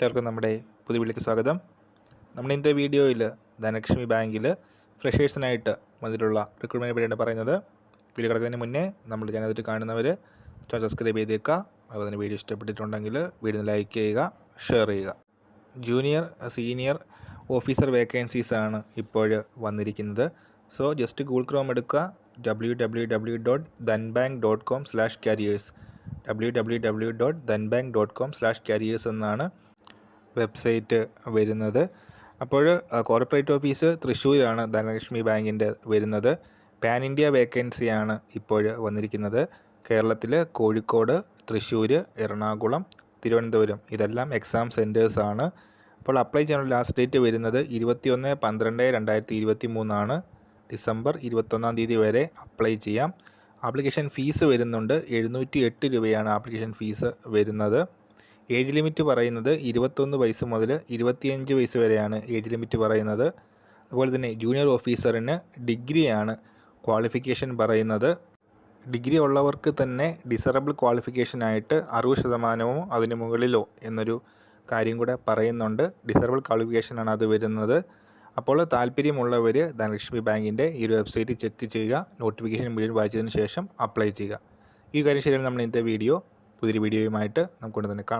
എല്ലാവർക്കും നമ്മുടെ പുതിയ സ്വാഗതം. നമ്മൾ ഇന്നത്തെ വീഡിയോയിൽ ധനലക്ഷ്മി ബാങ്കിൽ ഫ്രഷേഴ്സിനായിട്ട് വന്നിട്ടുള്ള റിക്രൂട്ട്മെന്റ് പറ്റിയാണ് പറയുന്നത്. വീഡിയോ കിടക്കുന്നതിന് മുന്നേ നമ്മൾ ചാനൽ കാണുന്നവർ ചാനൽ സബ്സ്ക്രൈബ് ചെയ്തേക്കുക. അതുപോലെ തന്നെ വീഡിയോ ഇഷ്ടപ്പെട്ടിട്ടുണ്ടെങ്കിൽ വീഡിയോ ലൈക്ക് ചെയ്യുക ഷെയർ ചെയ്യുക. ജൂനിയർ സീനിയർ ഓഫീസർ വേക്കൻസീസ് ആണ് ഇപ്പോൾ വന്നിരിക്കുന്നത്. സോ ജസ്റ്റ് ഗൂഗിൾ ക്രോം എടുക്കുക. W W W dot Dhanbank dot com slash careers W W W dot Dhanbank dot com slash careers എന്നാണ് വെബ്സൈറ്റ് വരുന്നത്. അപ്പോൾ കോർപ്പറേറ്റ് ഓഫീസ് തൃശ്ശൂരാണ് ധനലക്ഷ്മി ബാങ്കിന്റെ വരുന്നത്. പാൻ ഇന്ത്യ വേക്കൻസിയാണ് ഇപ്പോൾ വന്നിരിക്കുന്നത്. കേരളത്തിൽ കോഴിക്കോട് തൃശ്ശൂർ എറണാകുളം തിരുവനന്തപുരം ഇതെല്ലാം എക്സാം സെന്റേഴ്സാണ് അപ്പോൾ അപ്ലൈ ചെയ്യാനുള്ള ലാസ്റ്റ് ഡേറ്റ് വരുന്നത് ഇരുപത്തിയൊന്ന് പന്ത്രണ്ട് രണ്ടായിരത്തി ഇരുപത്തി മൂന്നാണ് ഡിസംബർ ഇരുപത്തൊന്നാം തീയതി വരെ അപ്ലൈ ചെയ്യാം. ആപ്ലിക്കേഷൻ ഫീസ് വരുന്നുണ്ട്. എഴുന്നൂറ്റി എട്ട് രൂപയാണ് ആപ്ലിക്കേഷൻ ഫീസ് വരുന്നത്. ഏജ് ലിമിറ്റ് പറയുന്നത് ഇരുപത്തൊന്ന് വയസ്സ് മുതൽ ഇരുപത്തിയഞ്ച് വയസ്സ് വരെയാണ് ഏജ് ലിമിറ്റ് പറയുന്നത്. അതുപോലെ തന്നെ ജൂനിയർ ഓഫീസറിന് ഡിഗ്രിയാണ് ക്വാളിഫിക്കേഷൻ പറയുന്നത്. ഡിഗ്രി ഉള്ളവർക്ക് തന്നെ ഡിസറബിൾ ക്വാളിഫിക്കേഷനായിട്ട് അറുപത് ശതമാനമോ അതിന് മുകളിലോ എന്നൊരു കാര്യം കൂടെ പറയുന്നുണ്ട്. ഡിസറബിൾ ക്വാളിഫിക്കേഷനാണ് അത് വരുന്നത്. അപ്പോൾ താല്പര്യമുള്ളവർ ധനലക്ഷ്മി ബാങ്കിന്റെ ഈ ഒരു വെബ്സൈറ്റ് ചെക്ക് ചെയ്യുക. നോട്ടിഫിക്കേഷൻ മുഴുവൻ വായിച്ചതിന് ശേഷം അപ്ലൈ ചെയ്യുക. ഈ കാര്യം ശരിയാണ് നമ്മൾ ഇന്നത്തെ വീഡിയോ പുതിയൊരു വീഡിയോയുമായിട്ട് നമുക്ക് കൊണ്ട് തന്നെ കാണാം.